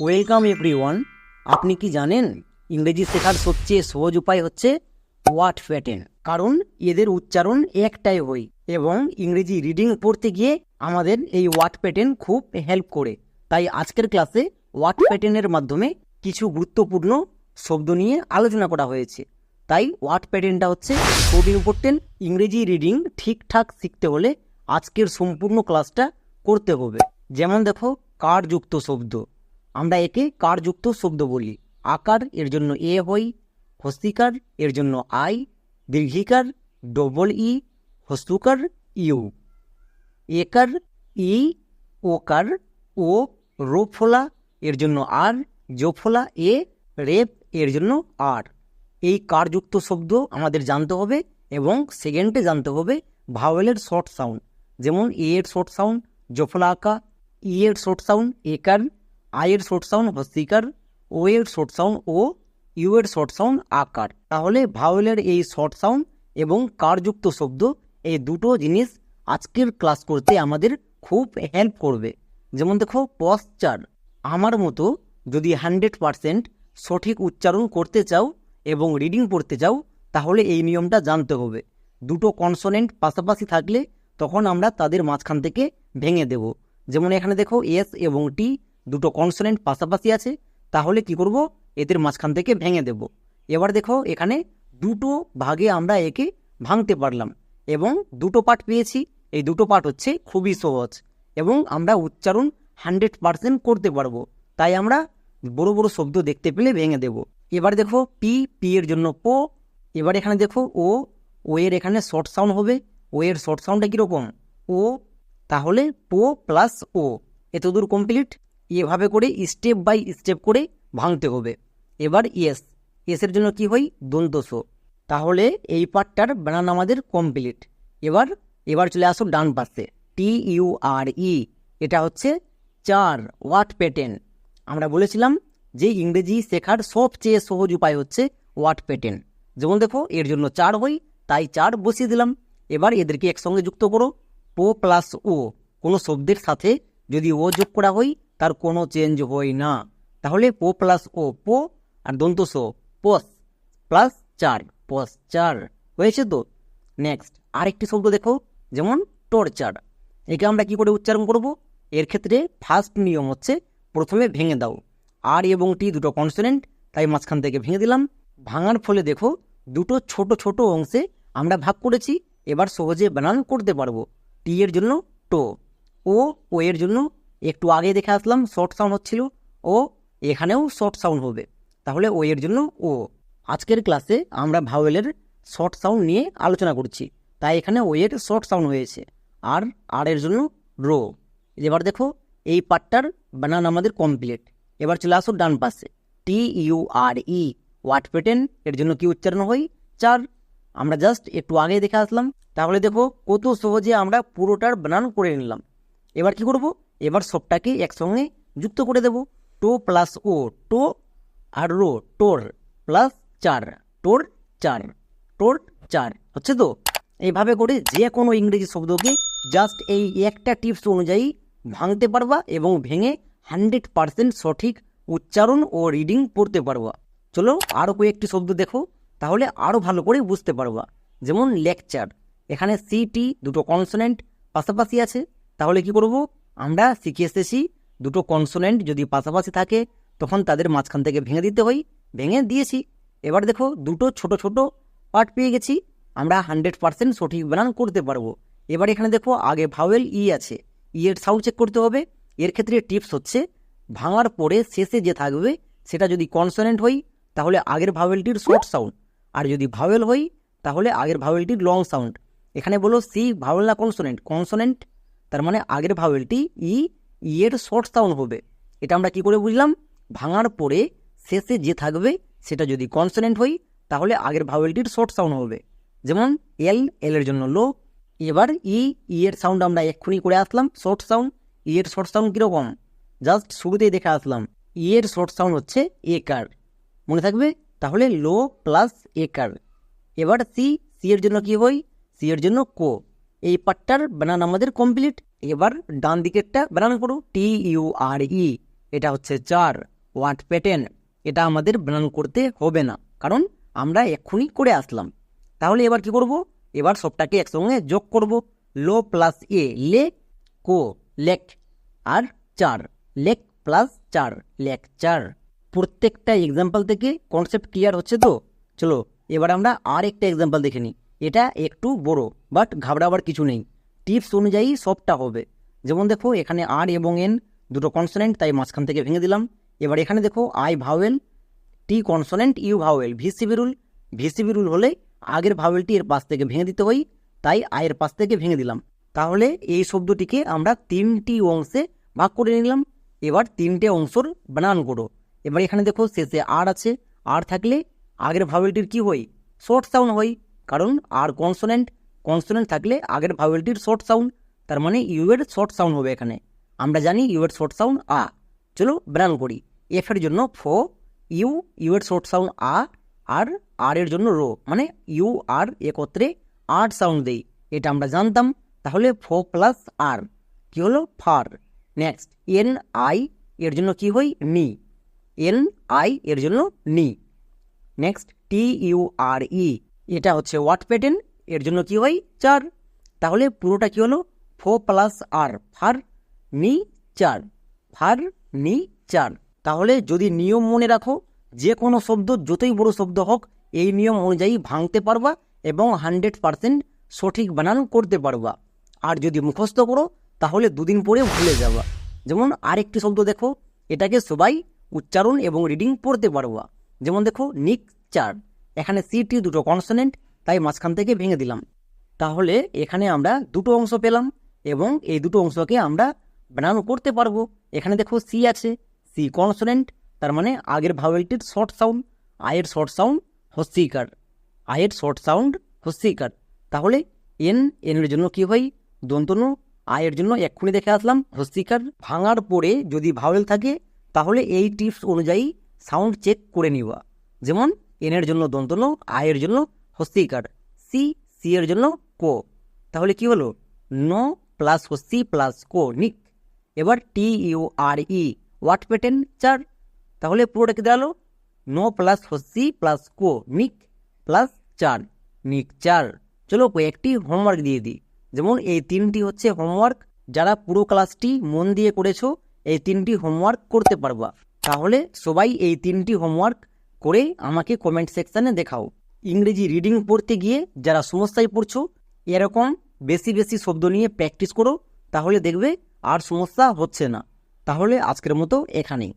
Welcome everyone আপনি কি জানেন, ইংরেজি শেখার সবচেয়ে সহজ উপায় হচ্ছে ওয়াট প্যাটার্ন। কারণ এদের উচ্চারণ একটাই হই এবং ইংরেজি রিডিং পড়তে গিয়ে আমাদের এই ওয়াট প্যাটেন খুব হেল্প করে। তাই আজকের ক্লাসে ওয়াট প্যাটেনের মাধ্যমে কিছু গুরুত্বপূর্ণ শব্দ নিয়ে আলোচনা করা হয়েছে। তাই ওয়াট প্যাটেনটা হচ্ছে খুব ইম্পর্টেন্ট ইংরেজি রিডিং ঠিকঠাক শিখতে হলে আজকের সম্পূর্ণ ক্লাসটা করতে হবে। যেমন দেখো, কারযুক্ত শব্দ। আমরা একে কারযুক্ত শব্দ বলি। আকার এর জন্য এ হই, হস্তিকার এর জন্য আই, দীর্ঘিকার ডবল ই, হস্তুকার ইউ। একার ই, ওকার ও রোফোলা এর জন্য আর জোফলা এ, রেপ এর জন্য আর। এই কারযুক্ত শব্দ আমাদের জানতে হবে এবং সেকেন্ডে জানতে হবে ভাওয়েলের শর্ট সাউন্ড। যেমন এ এর শর্ট সাউন্ড জোফলা আঁকা, ই এর শর্ট সাউন্ড, একার আই এর শর্ট সাউন্ড হস্তিকার ও এর শর্ট সাউন্ড ও ইউ এর শর্ট সাউন্ড আকার। তাহলে ভাওয়েলের এই শর্ট সাউন্ড এবং কারযুক্ত শব্দ, এই দুটো জিনিস আজকের ক্লাস করতে আমাদের খুব হেল্প করবে। যেমন দেখো পশ্চার আমার মতো যদি হান্ড্রেড পারসেন্ট সঠিক উচ্চারণ করতে চাও এবং রিডিং পড়তে চাও, তাহলে এই নিয়মটা জানতে হবে। দুটো কনসোনেন্ট পাশাপাশি থাকলে তখন আমরা তাদের মাঝখান থেকে ভেঙে দেব। যেমন এখানে দেখো এস এবং টি দুটো কনসোনেন্ট পাশাপাশি আছে, তাহলে কি করব? এদের মাঝখান থেকে ভেঙে দেব। এবার দেখো, এখানে দুটো ভাগে আমরা একে ভাঙতে পারলাম এবং দুটো পার্ট পেয়েছি। এই দুটো পার্ট হচ্ছে খুবই সহজ এবং আমরা উচ্চারণ হান্ড্রেড পারসেন্ট করতে পারব। তাই আমরা বড় বড় শব্দ দেখতে পেলে ভেঙে দেব। এবার দেখো পি পি এর জন্য পো। এবার এখানে দেখো ও ও এর এখানে শর্ট সাউন্ড হবে। ও এর শর্ট সাউন্ডটা কীরকম? ও তাহলে পো প্লাস ও এতদূর কমপ্লিট এভাবে করে স্টেপ বাই স্টেপ করে ভাঙতে হবে। এবার ইয়েস এসের জন্য কি হয়? দন্তস তাহলে এই পার্টটার বানান আমাদের কমপ্লিট এবার এবার চলে আসো ডান পাশে। টি ইউ আর ই এটা হচ্ছে চার ওয়াট প্যাটার্ন আমরা বলেছিলাম যে ইংরেজি শেখার সবচেয়ে সহজ উপায় হচ্ছে ওয়াট প্যাটার্ন যেমন দেখো, এর জন্য চার হই তাই চার বসিয়ে দিলাম। এবার এদেরকে একসঙ্গে যুক্ত করো। পো প্লাস ও কোনো শব্দের সাথে যদি ও যোগ করা হয় তার কোনো চেঞ্জ হয় না। তাহলে পো প্লাস ও, পো আর দন্ত সো, পোস প্লাস চার, পস চার। হয়েছে তো? নেক্সট আরেকটি শব্দ দেখো, যেমন টর্চার একে আমরা কি করে উচ্চারণ করব? এর ক্ষেত্রে ফার্স্ট নিয়ম হচ্ছে প্রথমে ভেঙে দাও। আর এবং টি দুটো কনসোনেন্ট তাই মাঝখান থেকে ভেঙে দিলাম। ভাঙার ফলে দেখো, দুটো ছোট ছোট অংশে আমরা ভাগ করেছি, এবার সহজে বানান করতে পারব। টি এর জন্য টো, ও ও এর জন্য একটু আগে দেখে আসলাম শর্ট সাউন্ড হচ্ছিল। ও, এখানেও শর্ট সাউন্ড হবে। তাহলে ও এর জন্য ও। আজকের ক্লাসে আমরা ভাওয়েলের শর্ট সাউন্ড নিয়ে আলোচনা করছি। তাই এখানে ও এর শর্ট সাউন্ড হয়েছে। আর আর এর জন্য রো এবার দেখো, এই পার্টটার বানান আমাদের কমপ্লিট এবার চলে আসো ডান পাশে। টি ইউ আর ই ওয়াট পেটেন এর জন্য কি উচ্চারণ হয়? চার। আমরা জাস্ট একটু আগে দেখে আসলাম। তাহলে দেখো, কত সহজে আমরা পুরোটার বানান করে নিলাম। এবার কি করব? এবার সবটাকে একসঙ্গে যুক্ত করে দেব। টো প্লাস ও, টো আর রো, টোর প্লাস চার, টোর চার টোর চার, হচ্ছে তো? এইভাবে করে যে কোনো ইংরেজি শব্দকে জাস্ট এই একটা টিপস অনুযায়ী ভাঙতে পারবা এবং ভেঙে হান্ড্রেড পারসেন্ট সঠিক উচ্চারণ ও রিডিং পড়তে পারবা। চলো আরও কয়েকটি শব্দ দেখো, তাহলে আরও ভালো করে বুঝতে পারবা। যেমন লেকচার এখানে সি টি দুটো কনসোনেন্ট পাশাপাশি আছে। তাহলে কি করব? আমরা শিখে এসেছি দুটো কনসোনেন্ট যদি পাশাপাশি থাকে, তখন তাদের মাঝখান থেকে ভেঙে দিতে হয়। ভেঙে দিয়েছি। এবার দেখো, দুটো ছোট ছোট পার্ট পেয়ে গেছি। আমরা হান্ড্রেড পারসেন্ট সঠিক বানান করতে পারব। এবার এখানে দেখো, আগে ভাওয়েল ই আছে। ই এর সাউন্ড চেক করতে হবে। এর ক্ষেত্রে টিপস হচ্ছে, ভাঙার পরে শেষে যে থাকবে, সেটা যদি কনসোনেন্ট হই তাহলে আগের ভাওয়েলটির শর্ট সাউন্ড আর যদি ভাওয়েল হই তাহলে আগের ভাওয়েলটির লং সাউন্ড এখানে বলো সি ভাওয়েল না কনসোনেন্ট কনসোনেন্ট তার মানে আগের ভাওয়েলটি ই ই এর শর্ট সাউন্ড হবে। এটা আমরা কি করে বুঝলাম? ভাঙার পরে শেষে যে থাকবে সেটা যদি কনসোনেন্ট হই তাহলে আগের ভাওয়েলটির শর্ট সাউন্ড হবে। যেমন এল এল এর জন্য লো এবার ই ই এর সাউন্ড আমরা এক্ষুনি করে আসলাম শর্ট সাউন্ড ই এর শর্ট সাউন্ড কীরকম? জাস্ট শুরুতেই দেখে আসলাম ই এর শর্ট সাউন্ড হচ্ছে এ কার মনে থাকবে? তাহলে লো প্লাস এ কার এবার সি সি এর জন্য কি হয়? সি এর জন্য কো এই পার্টটার বানান আমাদের কমপ্লিট এবার ডান দিকেরটা বানান করো টি ইউ আর ই এটা হচ্ছে চার ওয়াট প্যাটার্ন এটা আমাদের বানান করতে হবে না, কারণ আমরা এক্ষুনি করে আসলাম। তাহলে এবার কি করব? এবার সবটাকে একসঙ্গে যোগ করব। লো প্লাস এ লে কো লেক আর চার লেক প্লাস চার লেক চার প্রত্যেকটা এক্সাম্পল থেকে কনসেপ্ট ক্লিয়ার হচ্ছে তো? চলো, এবার আমরা আর একটা এক্সাম্পল দেখে নিই। এটা একটু বড় বাট ঘাবড়াবার কিছু নেই। টিপস অনুযায়ী সবটা হবে। যেমন দেখো, এখানে আর এবং এন দুটো কনসোনেন্ট তাই মাঝখান থেকে ভেঙে দিলাম। এবার এখানে দেখো I vowel T consonant U vowel VCV rule VCV rule হলে আগের ভাওয়েলটি এর পাশ থেকে ভেঙে দিতে হয়, তাই আয়ের পাশ থেকে ভেঙে দিলাম। তাহলে এই শব্দটিকে আমরা তিনটি অংশে ভাগ করে নিলাম। এবার তিনটে অংশর বানান করো। এবার এখানে দেখো, শেষে আর আছে। আর থাকলে আগের ভাওয়েলটির কি হয়? শর্ট সাউন্ড হয়। কারণ আর কনসোনেন্ট কনসোনেন্ট থাকলে আগের ভাওয়েলটির শর্ট সাউন্ড তার মানে ইউ শর্ট সাউন্ড হবে এখানে। আমরা জানি ইউ শর্ট সাউন্ড আ। চলো বানান করি। এফ এর জন্য ফো ইউ ইউ শর্ট সাউন্ড আ, আর আর এর জন্য রো। মানে ইউ আর একত্রে আর সাউন্ড দেই। এটা আমরা জানতাম। তাহলে ফো প্লাস আর কি হলো? ফার। নেক্সট এন আই এর জন্য কি হয়? নি। এন আই এর জন্য নি। নেক্সট টি ইউ আর ই এটা হচ্ছে ওয়াট প্যাটার্ন এর জন্য কি হয়? চার। তাহলে পুরোটা কি হলো? ফো প্লাস আর ফার নি চার। ফার নি চার। তাহলে যদি নিয়ম মনে রাখো যে কোনো শব্দ যতই বড় শব্দ হোক, এই নিয়ম অনুযায়ী ভাঙতে পারবা এবং হান্ড্রেড পারসেন্ট সঠিক বানান করতে পারবা। আর যদি মুখস্থ করো, তাহলে দুদিন পরে ভুলে যাবা। যেমন আরেকটি শব্দ দেখো, এটাকে সবাই উচ্চারণ এবং রিডিং পড়তে পারবা। যেমন দেখো নিক চার। এখানে সিটি দুটো কনসোনেন্ট তাই মাঝখান থেকে ভেঙে দিলাম। তাহলে এখানে আমরা দুটো অংশ পেলাম এবং এই দুটো অংশকে আমরা বানানো করতে পারব। এখানে দেখো সি আছে সি কনসোনেন্ট তার মানে আগের ভাওয়েলটির শর্ট সাউন্ড আয়ের শর্ট সাউন্ড হস্তিকার আয়ের শর্ট সাউন্ড হস্তিকার তাহলে এন এনের জন্য কি হয়? দন্তনু আয়ের জন্য এক্ষুনি দেখে আসলাম হস্তিকার ভাঙার পরে যদি ভাওয়েল থাকে, তাহলে এই টিপস অনুযায়ী সাউন্ড চেক করে নিবা। যেমন এনের জন্য দন্তনু আয়ের জন্য হস্তিকার। সি সি এর জন্য কো। তাহলে কি হলো? ন প্লাস হস্তি প্লাস কো, নিক। এবার T U R E watt পেটেন চার? তাহলে পুরোটা কি দাঁড়াল? নো প্লাস হস্তি প্লাস কো, নিক প্লাস চার, নিক চার। চলো কয়েকটি হোমওয়ার্ক দিয়ে দিই। যেমন এই তিনটি হচ্ছে হোমওয়ার্ক যারা পুরো ক্লাসটি মন দিয়ে করেছ, এই তিনটি হোমওয়ার্ক করতে পারবা। তাহলে সবাই এই তিনটি হোমওয়ার্ক করে আমাকে কমেন্ট সেকশানে দেখাও। ইংরেজি রিডিং পড়তে গিয়ে যারা সমস্যায় পড়ছো, এরকম বেশি বেশি শব্দ নিয়ে প্র্যাকটিস করো, তাহলে দেখবে আর সমস্যা হচ্ছে না। তাহলে আজকের মতো এখানেই।